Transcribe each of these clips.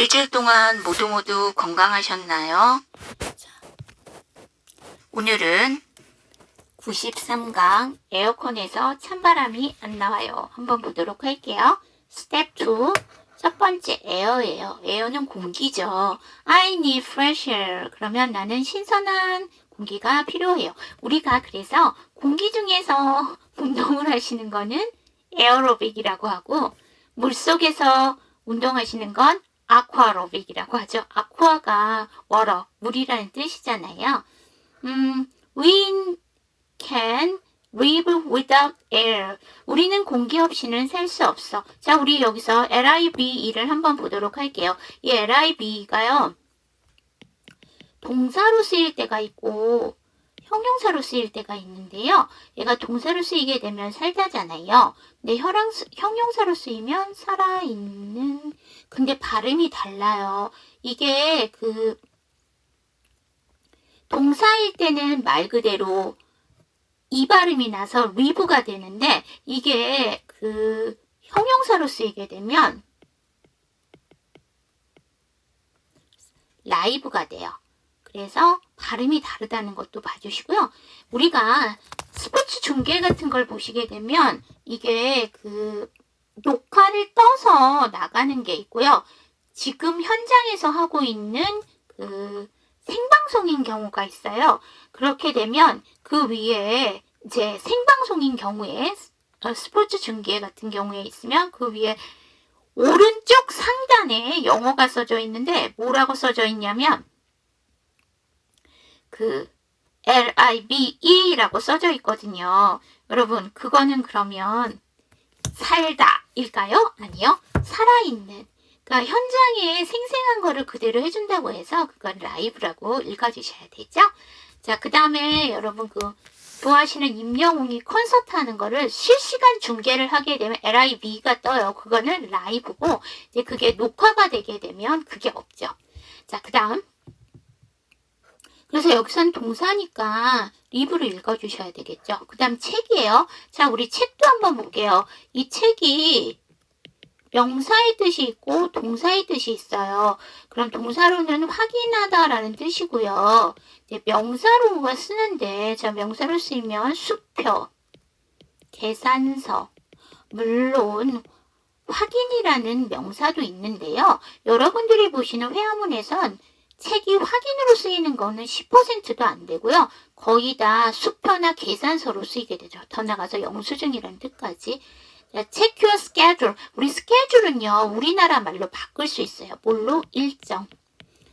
일주일 동안 모두 모두 건강하셨나요? 오늘은 93강 에어컨에서 찬바람이 안 나와요. 한번 보도록 할게요. 스텝 2. 첫 번째 에어예요. 에어는 공기죠. I need fresh air. 그러면 나는 신선한 공기가 필요해요. 우리가 그래서 공기 중에서 운동을 하시는 거는 에어로빅이라고 하고 물 속에서 운동하시는 건 아쿠아로빅이라고 하죠. 아쿠아가 워러, 물이라는 뜻이잖아요. 음, we can live without air. 우리는 공기 없이는 살 수 없어. 자, 우리 여기서 LIVE를 한번 보도록 할게요. 이 LIVE가요. 동사로 쓰일 때가 있고 형용사로 쓰일 때가 있는데요. 얘가 동사로 쓰이게 되면 살다잖아요. 근데 혈ang, 형용사로 쓰이면 살아있는 근데 발음이 달라요. 이게 그 동사일 때는 말 그대로 이 발음이 나서 리브가 되는데 이게 그 형용사로 쓰이게 되면 라이브가 돼요. 그래서 발음이 다르다는 것도 봐주시고요. 우리가 스포츠 중계 같은 걸 보시게 되면 이게 그 녹화를 떠서 나가는 게 있고요. 지금 현장에서 하고 있는 그 생방송인 경우가 있어요. 그렇게 되면 그 위에 이제 생방송인 경우에 어, 스포츠 중계 같은 경우에 있으면 그 위에 오른쪽 상단에 영어가 써져 있는데 뭐라고 써져 있냐면 그 L-I-V-E라고 써져 있거든요. 여러분 그거는 그러면 살다 일까요? 아니요. 살아있는 그러니까 현장에 생생한 거를 그대로 해준다고 해서 그건 라이브라고 읽어주셔야 되죠. 자, 그 다음에 여러분 그 좋아하시는 임영웅이 콘서트 하는 거를 실시간 중계를 하게 되면 LIV가 떠요. 그거는 라이브고 이제 그게 녹화가 되게 되면 그게 없죠. 자, 그 다음 그래서 여기서는 동사니까 리브를 읽어주셔야 되겠죠. 그 다음 책이에요. 자, 우리 책도 한번 볼게요. 이 책이 명사의 뜻이 있고 동사의 뜻이 있어요. 그럼 동사로는 확인하다라는 뜻이고요. 이제 명사로가 쓰는데 자 명사로 쓰이면 수표, 계산서, 물론 확인이라는 명사도 있는데요. 여러분들이 보시는 회화문에선 책이 확인으로 쓰이는 거는 10%도 안 되고요. 거의 다 수표나 계산서로 쓰이게 되죠. 더 나가서 영수증이라는 뜻까지. 자, check your schedule. 우리 스케줄은요, 우리나라 말로 바꿀 수 있어요. 뭘로? 일정.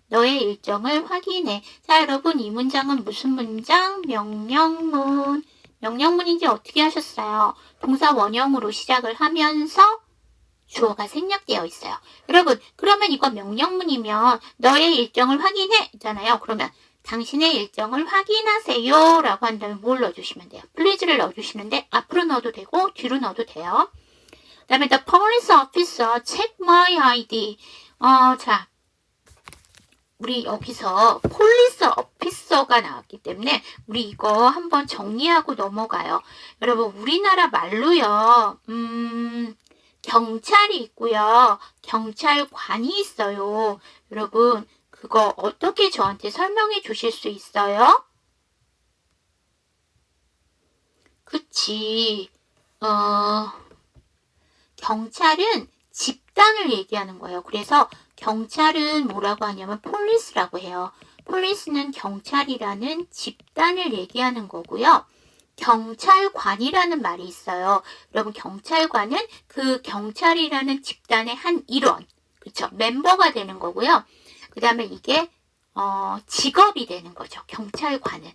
너의 일정을 확인해. 자, 여러분, 이 문장은 무슨 문장? 명령문. 명령문인지 어떻게 하셨어요? 동사 원형으로 시작을 하면서 주어가 생략되어 있어요. 여러분, 그러면 이거 명령문이면 너의 일정을 확인해. 있잖아요. 그러면 당신의 일정을 확인하세요. 라고 한다면 뭘 넣어주시면 돼요? please를 넣어주시는데 앞으로 넣어도 되고 뒤로 넣어도 돼요. 그 다음에 the police officer check my ID. 어, 자. 우리 여기서 폴리스 어피서가 나왔기 때문에 우리 이거 한번 정리하고 넘어가요. 여러분 우리나라 말로요. 음, 경찰이 있고요. 경찰관이 있어요. 여러분 그거 어떻게 저한테 설명해 주실 수 있어요? 그치. 어, 경찰은 집단을 얘기하는 거예요. 그래서 경찰은 뭐라고 하냐면 폴리스라고 해요. 폴리스는 경찰이라는 집단을 얘기하는 거고요. 경찰관이라는 말이 있어요. 여러분 경찰관은 그 경찰이라는 집단의 한 일원, 그렇죠? 멤버가 되는 거고요. 그 다음에 이게 어, 직업이 되는 거죠. 경찰관은.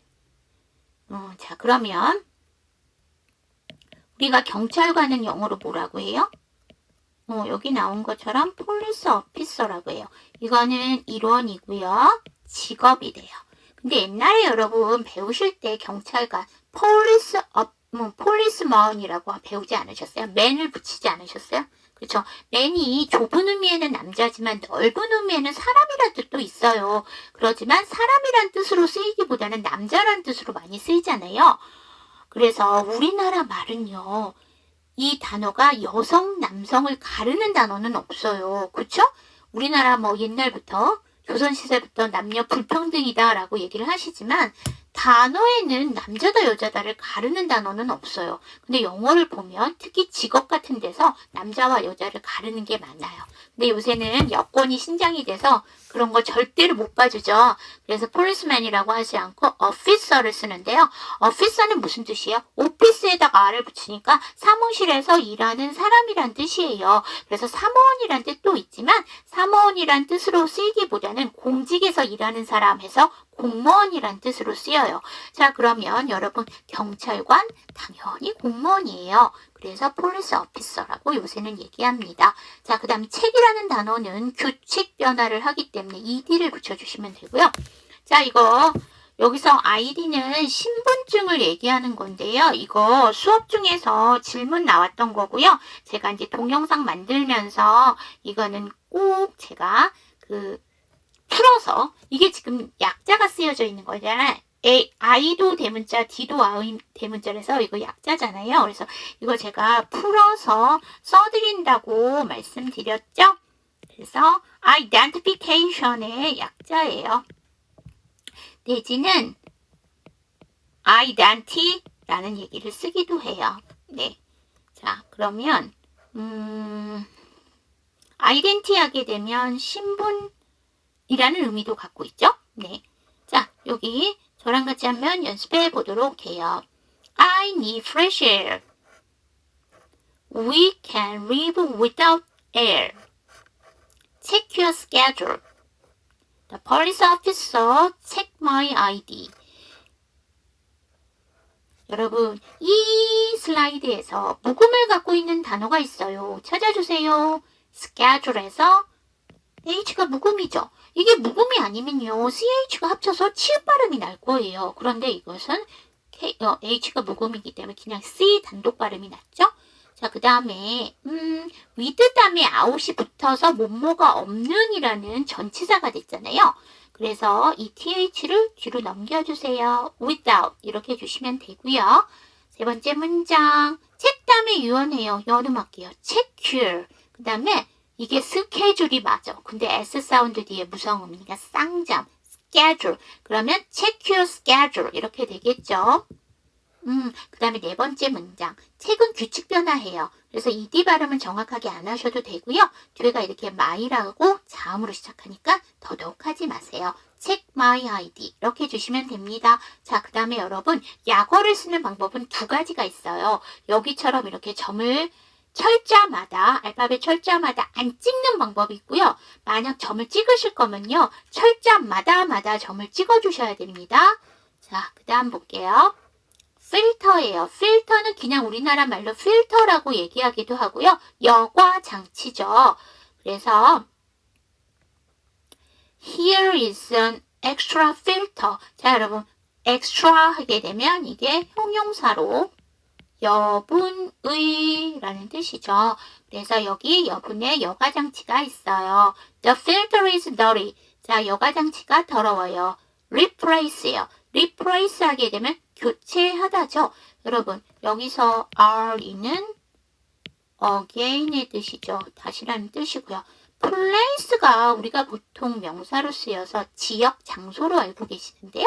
어, 자 그러면 우리가 경찰관은 영어로 뭐라고 해요? 어, 여기 나온 것처럼 폴리스 어피서라고 해요. 이거는 일원이고요. 직업이 돼요. 근데 옛날에 여러분 배우실 때 경찰관 폴리스 업, 뭐, 폴리스먼이라고 배우지 않으셨어요? 맨을 붙이지 않으셨어요? 그렇죠. 맨이 좁은 의미에는 남자지만 넓은 의미에는 사람이란 뜻도 있어요. 그렇지만 사람이란 뜻으로 쓰이기보다는 남자란 뜻으로 많이 쓰이잖아요. 그래서 우리나라 말은요. 이 단어가 여성, 남성을 가르는 단어는 없어요. 그쵸? 우리나라 뭐 옛날부터 조선시대부터 남녀 불평등이다라고 얘기를 하시지만 단어에는 남자다 여자다를 가르는 단어는 없어요. 근데 영어를 보면 특히 직업 같은 데서 남자와 여자를 가르는 게 많아요. 근데 요새는 여권이 신장이 돼서 그런 거 절대로 못 봐주죠. 그래서 policeman이라고 하지 않고 officer를 쓰는데요. officer는 무슨 뜻이에요? 오피스에다가 R을 붙이니까 사무실에서 일하는 사람이란 뜻이에요. 그래서 사무원이란 뜻도 있지만 사무원이란 뜻으로 쓰이기보다는 공직에서 일하는 사람 해서 공무원이란 뜻으로 쓰여요. 자, 그러면 여러분 경찰관 당연히 공무원이에요. 그래서 폴리스 어피서라고 요새는 얘기합니다. 자, 그 다음 책이라는 단어는 규칙 변화를 하기 때문에 ed를 붙여주시면 되고요. 자, 이거 여기서 아이디는 신분증을 얘기하는 건데요. 이거 수업 중에서 질문 나왔던 거고요. 제가 이제 동영상 만들면서 이거는 꼭 제가 그 풀어서 이게 지금 약자가 쓰여져 있는 거잖아요. A, I도 대문자, D도 아이 대문자라서 이거 약자잖아요. 그래서 이거 제가 풀어서 써드린다고 말씀드렸죠. 그래서 identification의 약자예요. 내지는 identi라는 얘기를 쓰기도 해요. 네. 자, 그러면 음, identity 하게 되면 신분이라는 의미도 갖고 있죠. 네. 자, 여기 저랑 같이 한번 연습해 보도록 해요. I need fresh air. We can live without air. Check your schedule. The police officer check my ID. 여러분, 이 슬라이드에서 묵음을 갖고 있는 단어가 있어요. 찾아주세요. schedule에서 H가 묵음이죠. 이게 묵음이 아니면요. CH가 합쳐서 치읍 발음이 날 거예요. 그런데 이것은 K, 어, H가 묵음이기 때문에 그냥 C 단독 발음이 났죠. 자, 그 다음에, 음, with 다음에 out이 붙어서 뭐뭐가 없는 이라는 전치사가 됐잖아요. 그래서 이 th를 뒤로 넘겨주세요. without 이렇게 해주시면 되고요. 세 번째 문장, 책 다음에 유언해요. 여름할게요. secure. 그 다음에 이게 스케줄이 맞아. 근데 S 사운드 뒤에 무성음이니까 쌍잠, schedule. 그러면 check your schedule 이렇게 되겠죠. 음, 그 다음에 네 번째 문장. 책은 규칙 변화해요. 그래서 ed 발음은 정확하게 안 하셔도 되고요. 뒤에가 이렇게 my라고 자음으로 시작하니까 더더욱 하지 마세요. check my ID 이렇게 해주시면 됩니다. 자, 그 다음에 여러분 약어를 쓰는 방법은 두 가지가 있어요. 여기처럼 이렇게 점을 철자마다 알파벳 철자마다 안 찍는 방법이 있고요. 만약 점을 찍으실 거면요. 철자마다마다 점을 찍어 주셔야 됩니다. 자, 그 다음 볼게요. 필터예요. 필터는 그냥 우리나라 말로 필터라고 얘기하기도 하고요. 여과 장치죠. 그래서 here is an extra filter. 자, 여러분 extra 하게 되면 이게 형용사로 여분의 라는 뜻이죠. 그래서 여기 여분의 여과장치가 있어요. The filter is dirty. 자, 여과장치가 더러워요. replace예요. replace 하게 되면 교체하다죠. 여러분, 여기서 re는 again의 뜻이죠. 다시라는 뜻이고요. Place가 우리가 보통 명사로 쓰여서 지역, 장소로 알고 계시는데요.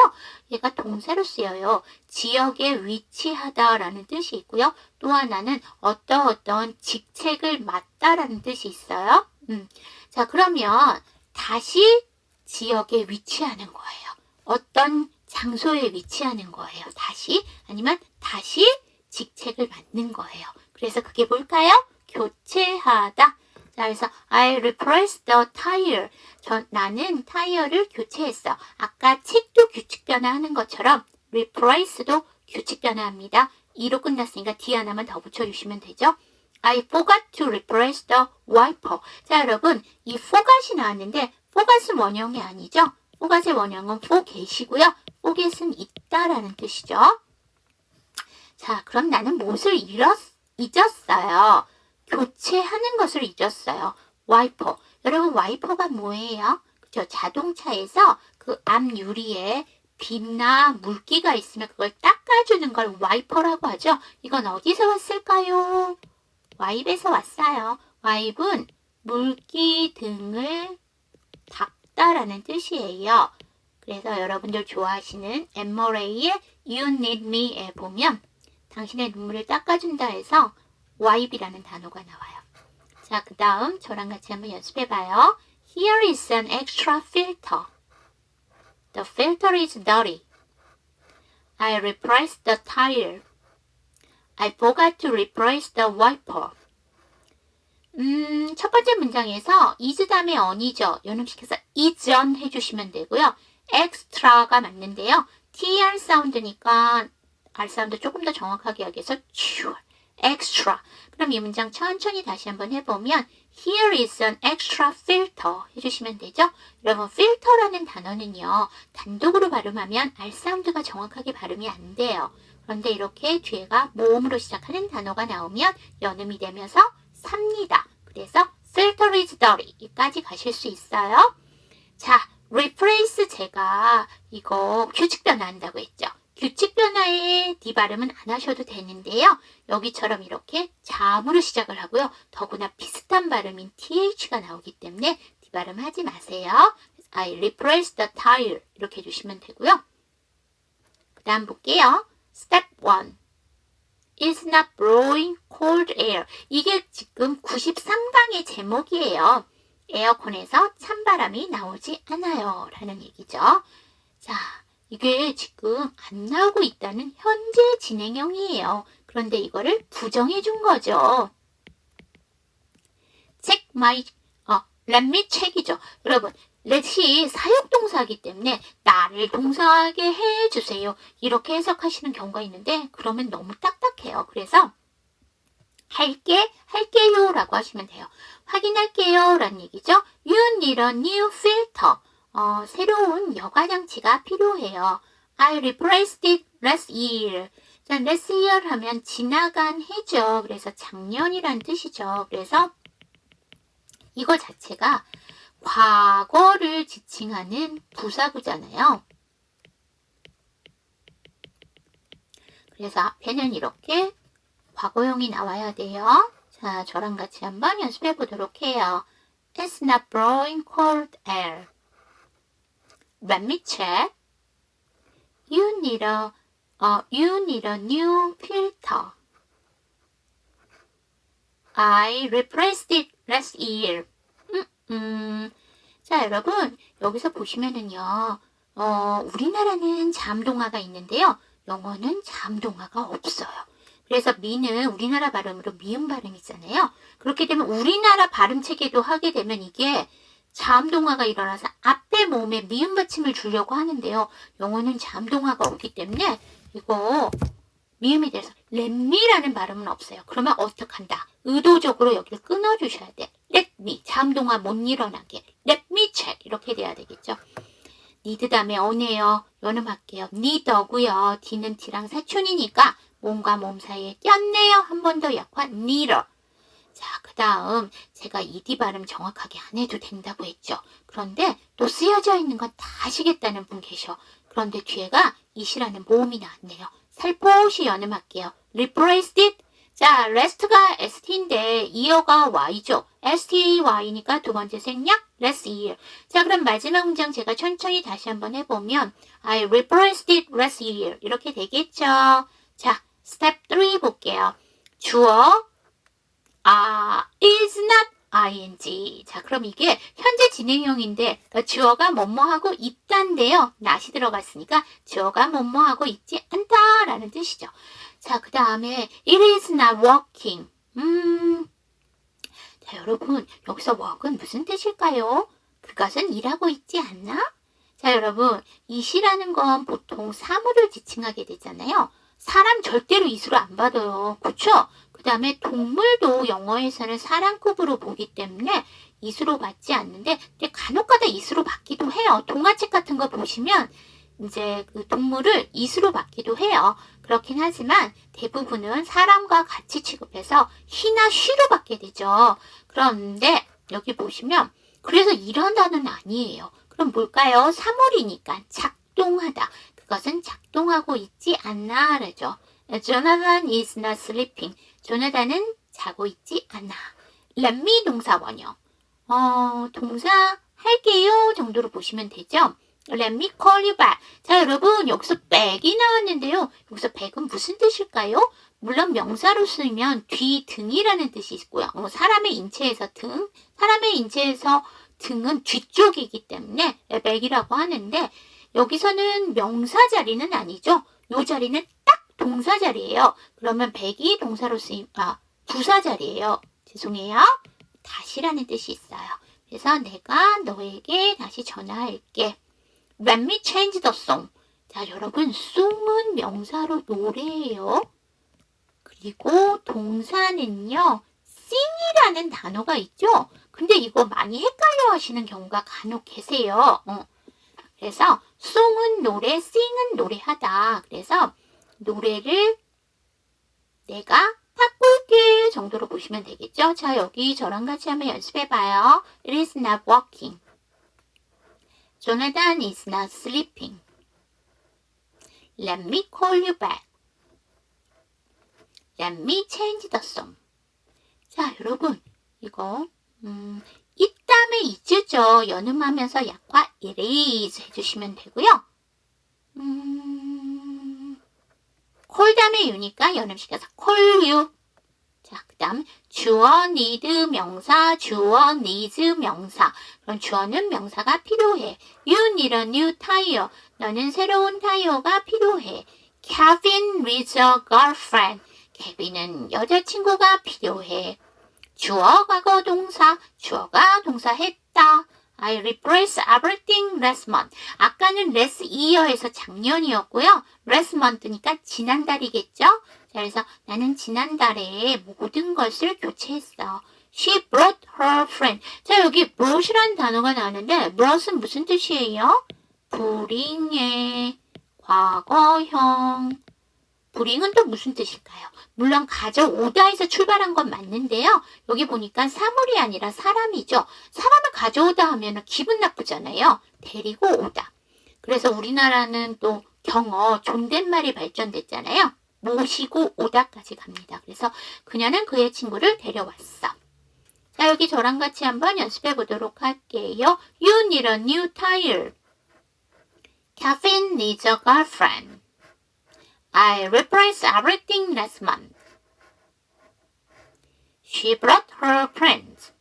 얘가 동사로 쓰여요. 지역에 위치하다라는 뜻이 있고요. 또 하나는 어떠 어떤 직책을 맡다라는 뜻이 있어요. 음. 자, 그러면 다시 지역에 위치하는 거예요. 어떤 장소에 위치하는 거예요. 다시 아니면 다시 직책을 맡는 거예요. 그래서 그게 뭘까요? 교체하다. 자, 그래서 I replaced the tire. 저, 나는 타이어를 교체했어. 아까 책도 규칙 변화하는 것처럼 replace도 규칙 변화합니다. 2로 끝났으니까 D 하나만 더 붙여주시면 되죠. I forgot to replace the wiper. 자, 여러분, 이 forgot이 나왔는데 forgot은 원형이 아니죠? forgot의 원형은 forget이고요. forget은 있다라는 뜻이죠. 자, 그럼 나는 무엇을 잃었, 잊었어요. 교체하는 것을 잊었어요. 와이퍼. 여러분 와이퍼가 뭐예요? 그죠? 자동차에서 그 앞 유리에 빛나 물기가 있으면 그걸 닦아주는 걸 와이퍼라고 하죠. 이건 어디서 왔을까요? 와입에서 왔어요. 와입은 물기 등을 필요라는 뜻이에요. 그래서 여러분들 좋아하시는 엠머레이의 You Need Me에 보면 당신의 눈물을 닦아준다 해서 wipe이라는 단어가 나와요. 자, 그 다음 저랑 같이 한번 연습해 봐요. Here is an extra filter. The filter is dirty. I replaced the tire. I forgot to replace the wiper. 음, 첫 번째 문장에서 is 다음에 on이죠. 연음시켜서 is on 해주시면 되고요. extra가 맞는데요. tr 사운드니까 r 사운드 조금 더 정확하게 하기 위해서 츄, extra. 그럼 이 문장 천천히 다시 한번 해보면 Here is an extra filter 해주시면 되죠. 여러분 filter라는 단어는요. 단독으로 발음하면 R 사운드가 정확하게 발음이 안 돼요. 그런데 이렇게 뒤에가 모음으로 시작하는 단어가 나오면 연음이 되면서 삽니다. 그래서 filter is dirty 이까지 가실 수 있어요. 자, replace 제가 이거 규칙 변화한다고 했죠. 규칙 변화에 D 발음은 안 하셔도 되는데요. 여기처럼 이렇게 자음으로 시작을 하고요. 더구나 비슷한 발음인 TH가 나오기 때문에 D 발음 하지 마세요. I replace the tire 이렇게 해주시면 되고요. 그 다음 볼게요. Step 1 It's not blowing cold air. 이게 지금 93강의 제목이에요. 에어컨에서 찬바람이 나오지 않아요. 라는 얘기죠. 자, 이게 지금 안 나오고 있다는 현재 진행형이에요. 그런데 이거를 부정해 준 거죠. check my, 어, let me check이죠. 여러분, let이 사역동사이기 때문에 나를 동사하게 해주세요. 이렇게 해석하시는 경우가 있는데 그러면 너무 딱딱해요. 그래서 할게, 할게요 라고 하시면 돼요. 확인할게요 라는 얘기죠. You need a new filter. 어, 새로운 여과 장치가 필요해요. I replaced it last year. 자, last year 하면 지나간 해죠. 그래서 작년이란 뜻이죠. 그래서 이거 자체가 과거를 지칭하는 부사구잖아요. 그래서 앞에는 이렇게 과거형이 나와야 돼요. 자, 저랑 같이 한번 연습해 보도록 해요. It's not blowing cold air. Let me check. You need a, uh, you need a new filter. I replaced it last year. 음, 음. 자, 여러분, 여기서 보시면은요, 어, 우리나라는 잠동화가 있는데요. 영어는 잠동화가 없어요. 그래서 미는 우리나라 발음으로 미음 발음이잖아요. 그렇게 되면 우리나라 발음 체계도 하게 되면 이게 잠동화가 일어나서 앞 에 몸에 미음 받침을 주려고 하는데요. 영어는 잠동화가 없기 때문에 이거 미음이 돼서 렛미라는 발음은 없어요. 그러면 어떡한다? 의도적으로 여기를 끊어주셔야 돼. let me 잠동화 못 일어나게 let me check 이렇게 돼야 되겠죠. need 다음에 어네요. 연음할게요. need고요. d는 t랑 사촌이니까 몸과 몸 사이에 꼈네요. 한 번 더 약화 needer. 자, 그 다음 제가 ed 발음 정확하게 안 해도 된다고 했죠. 그런데 또 쓰여져 있는 건 다 아시겠다는 분 계셔. 그런데 뒤에가 이시라는 모음이 나왔네요. 살포시 연음할게요. replaced it. 자, rest가 st인데 ear가 y죠. sty니까 두 번째 생략 last year. 자, 그럼 마지막 문장 제가 천천히 다시 한번 해보면 I replaced it last year. 이렇게 되겠죠. 자, step 3 볼게요. 주어 아, is not ing. 자, 그럼 이게 현재 진행형인데 그 주어가 뭐뭐하고 있단데요. not이 들어갔으니까 주어가 뭐뭐하고 있지 않다라는 뜻이죠. 자, 그 다음에 it is not working. 음, 자, 여러분 여기서 work은 무슨 뜻일까요? 그것은 일하고 있지 않나? 자, 여러분 이시라는 건 보통 사물을 지칭하게 되잖아요. 사람 절대로 이수로 안 받아요. 그쵸? 그 다음에 동물도 영어에서는 사람급으로 보기 때문에 이수로 받지 않는데 근데 간혹가다 이수로 받기도 해요. 동화책 같은 거 보시면 이제 그 동물을 이수로 받기도 해요. 그렇긴 하지만 대부분은 사람과 같이 취급해서 희나 쉬로 받게 되죠. 그런데 여기 보시면 그래서 일한다는 아니에요. 그럼 뭘까요? 사물이니까 작동하다. 그것은 작동하고 있지 않나 그러죠. Jonathan is not sleeping. 조나단은 자고 있지 않아. Me 동사 원형. 어, 동사 할게요 정도로 보시면 되죠. You back. 자, 여러분, 여기서 back이 나왔는데요. 여기서 back은 무슨 뜻일까요? 물론 명사로 쓰면 뒤 등이라는 뜻이 있고요. 어, 사람의 인체에서 등, 사람의 인체에서 등은 뒤쪽이기 때문에 back이라고 하는데 여기서는 명사 자리는 아니죠. 요 자리는 딱 동사 자리예요. 그러면 back이 동사로 쓰임, 아, 부사 자리예요. 죄송해요. 다시라는 뜻이 있어요. 그래서 내가 너에게 다시 전화할게. Let me change the song. 자, 여러분, song은 명사로 노래예요. 그리고 동사는요, sing이라는 단어가 있죠? 근데 이거 많이 헷갈려 하시는 경우가 간혹 계세요. 어. 그래서 song은 노래, sing은 노래하다. 그래서 노래를 내가 바꿀게 정도로 보시면 되겠죠? 자, 여기 저랑 같이 한번 연습해봐요. It is not working. Jonathan is not sleeping. Let me call you back. Let me change the song. 자, 여러분, 이거, 음, 이땀에 있죠. 연음하면서 약과 it is 해주시면 되고요. 음, 다음에 you니까 연음시켜서 you. 자, 그 다음 주어, need 명사, 주어, needs 명사. 그럼 주어는 명사가 필요해. You need a new tire. 너는 새로운 타이어가 필요해. Kevin needs a girlfriend. 케빈은 여자친구가 필요해. 주어, 과거, 동사. 주어가 동사했다. I replace everything last month. 아까는 last year에서 작년이었고요. last month니까 지난달이겠죠? 자, 그래서 나는 지난달에 모든 것을 교체했어. She brought her friend. 자, 여기 brought이라는 단어가 나오는데 brought은 무슨 뜻이에요? 브링의 과거형. 브링은 또 무슨 뜻일까요? 물론 가져오다에서 출발한 건 맞는데요. 여기 보니까 사물이 아니라 사람이죠. 사람을 가져오다 하면 기분 나쁘잖아요. 데리고 오다. 그래서 우리나라는 또 경어, 존댓말이 발전됐잖아요. 모시고 오다까지 갑니다. 그래서 그녀는 그의 친구를 데려왔어. 자, 여기 저랑 같이 한번 연습해 보도록 할게요. You need a new tire. Kevin needs a girlfriend. I replaced everything last month. She brought her friends.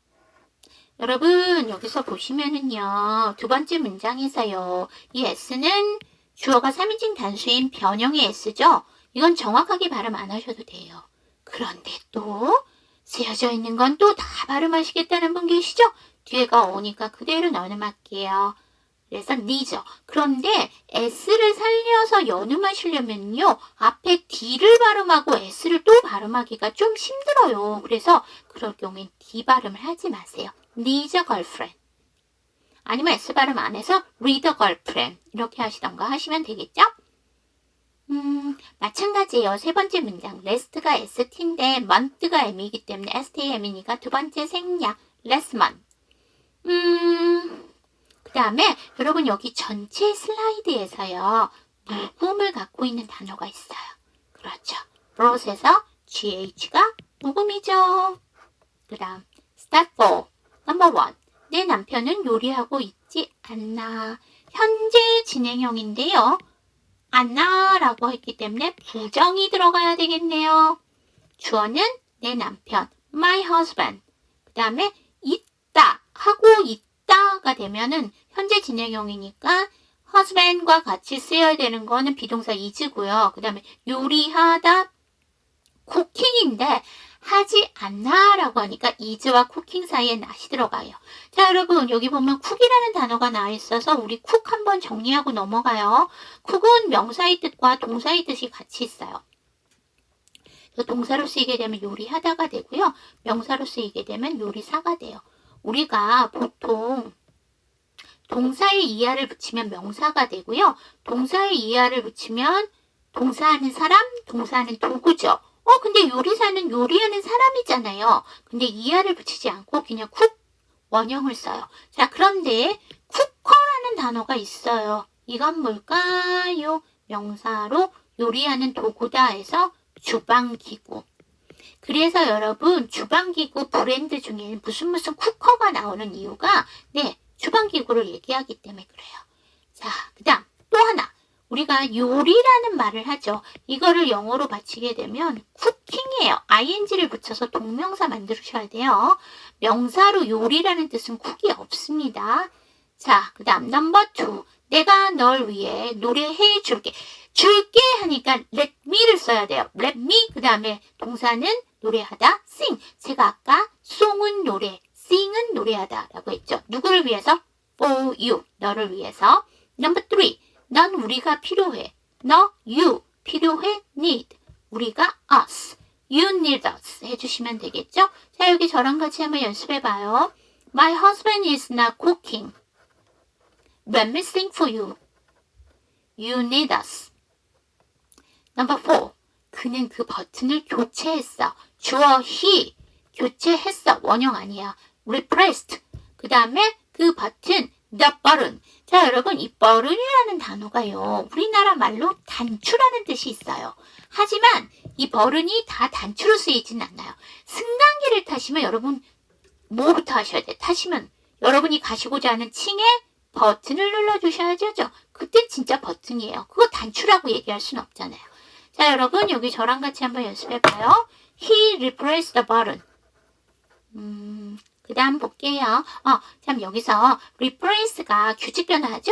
여러분, 여기서 보시면은요, 두 번째 문장에서요, 이 S는 주어가 3인칭 단수인 변형의 S죠? 이건 정확하게 발음 안 하셔도 돼요. 그런데 또, 쓰여져 있는 건 또 다 발음하시겠다는 분 계시죠? 뒤에가 오니까 그대로 연음할게요. 그래서 니죠. 그런데 S를 살려서 연음하시려면요. 앞에 D를 발음하고 S를 또 발음하기가 좀 힘들어요. 그래서 그럴 경우엔 D 발음을 하지 마세요. 니저 걸프렌. 아니면 S 발음 안 해서 리더 걸프렌. 이렇게 하시던가 하시면 되겠죠? 음, 마찬가지예요. 세 번째 문장. 레스트가 ST인데 month가 M이기 때문에 STM이니까 두 번째 생략. last month. 음, 그 다음에 여러분 여기 전체 슬라이드에서요. 묵음을 갖고 있는 단어가 있어요. 그렇죠. brought에서 GH가 묵음이죠. 그 다음 4. number 1. 내 남편은 요리하고 있지 않나. 현재 진행형인데요. 않나라고 했기 때문에 부정이 들어가야 되겠네요. 주어는 내 남편, my husband. 그 다음에 있다 하고 있다가 되면은 현재 진행형이니까 husband과 같이 쓰여야 되는 거는 비동사 is고요. 그 다음에 요리하다, 쿠킹인데 하지 않나라고 하니까 is와 쿠킹 사이에 not이 들어가요. 자, 여러분 여기 보면 쿡이라는 단어가 나와 있어서 우리 쿡 한번 정리하고 넘어가요. 쿡은 명사의 뜻과 동사의 뜻이 같이 있어요. 동사로 쓰이게 되면 요리하다가 되고요. 명사로 쓰이게 되면 요리사가 돼요. 우리가 보통 동사에 이하를 붙이면 명사가 되고요. 동사에 이하를 붙이면 동사하는 사람, 동사하는 도구죠. 어, 근데 요리사는 요리하는 사람이잖아요. 근데 이하를 붙이지 않고 그냥 쿡 원형을 써요. 자, 그런데 쿠커라는 단어가 있어요. 이건 뭘까요? 명사로 요리하는 도구다 해서 주방기구. 그래서 여러분 주방기구 브랜드 중에는 무슨 무슨 쿠커가 나오는 이유가 네, 주방 후반기구를 얘기하기 때문에 그래요. 자, 그 다음 또 하나. 우리가 요리라는 말을 하죠. 이거를 영어로 바치게 되면 쿠킹이에요. ing를 붙여서 동명사 만들으셔야 돼요. 명사로 요리라는 뜻은 쿡이 없습니다. 자, 그 다음 넘버 투. 내가 널 위해 노래해 줄게. 줄게 하니까 let me를 써야 돼요. let me 그 다음에 동사는 노래하다 sing. 제가 아까 송은 노래, sing은 노래하다 라고 했죠. 누구를 위해서? for you. 너를 위해서. 넘버 3. 넌 우리가 필요해. 너 you 필요해 need. 우리가 us. You need us 해주시면 되겠죠? 자 여기 저랑 같이 한번 연습해 봐요. My husband is not cooking. Let me sing for you. You need us. Number four. 그는 그 버튼을 교체했어. 주어 he. 교체했어. 원형 아니야. Replaced. 그 다음에 그 버튼 the button. 자 여러분 이 button이라는 단어가요. 우리나라 말로 단추라는 뜻이 있어요. 하지만 이 버른이 다 단추로 쓰이진 않나요? 승강기를 타시면 여러분 뭐부터 하셔야 돼? 타시면 여러분이 가시고자 하는 층에 버튼을 눌러주셔야죠. 그때 진짜 버튼이에요. 그거 단추라고 얘기할 수는 없잖아요. 자, 여러분 여기 저랑 같이 한번 연습해봐요. He replaced the button. 음, 그 다음 볼게요. 어, 참 여기서 replace가 규칙 변화하죠?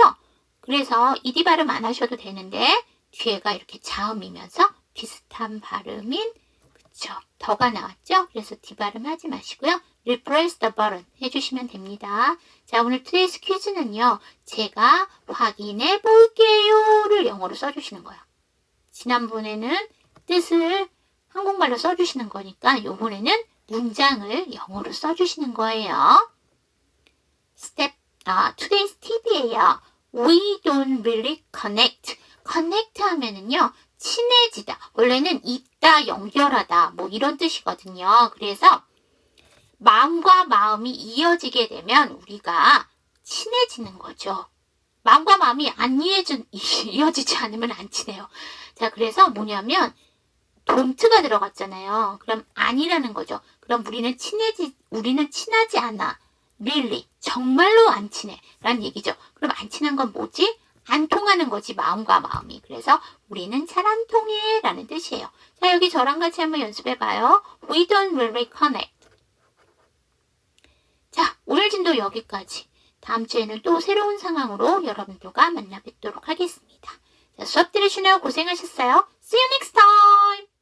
그래서 이디 발음 안 하셔도 되는데 뒤에가 이렇게 자음이면서 비슷한 발음인 그쵸 더가 나왔죠? 그래서 D 발음 하지 마시고요. replace the button 해주시면 됩니다. 자 오늘 트레이스 퀴즈는요. 제가 확인해 볼게요를 영어로 써주시는 거예요. 지난번에는 뜻을 한국말로 써주시는 거니까 요번에는 문장을 영어로 써주시는 거예요. 스텝 아 today's 팁이에요. We don't really connect. connect 하면은요. 친해지다. 원래는 있다, 연결하다, 뭐 이런 뜻이거든요. 그래서 마음과 마음이 이어지게 되면 우리가 친해지는 거죠. 마음과 마음이 안 이어진, 이어지지 않으면 안 친해요. 자, 그래서 뭐냐면 don't가 들어갔잖아요. 그럼 아니라는 거죠. 그럼 우리는 친해지, 우리는 친하지 않아. really. 정말로 안 친해. 라는 얘기죠. 그럼 안 친한 건 뭐지? 안 통하는 거지 마음과 마음이 그래서 우리는 잘 안 통해 라는 뜻이에요 자 여기 저랑 같이 한번 연습해 봐요 We don't really connect 자 오늘 진도 여기까지 다음 주에는 또 새로운 상황으로 여러분들과 만나 뵙도록 하겠습니다 자 수업 들으시느라 고생하셨어요 See you next time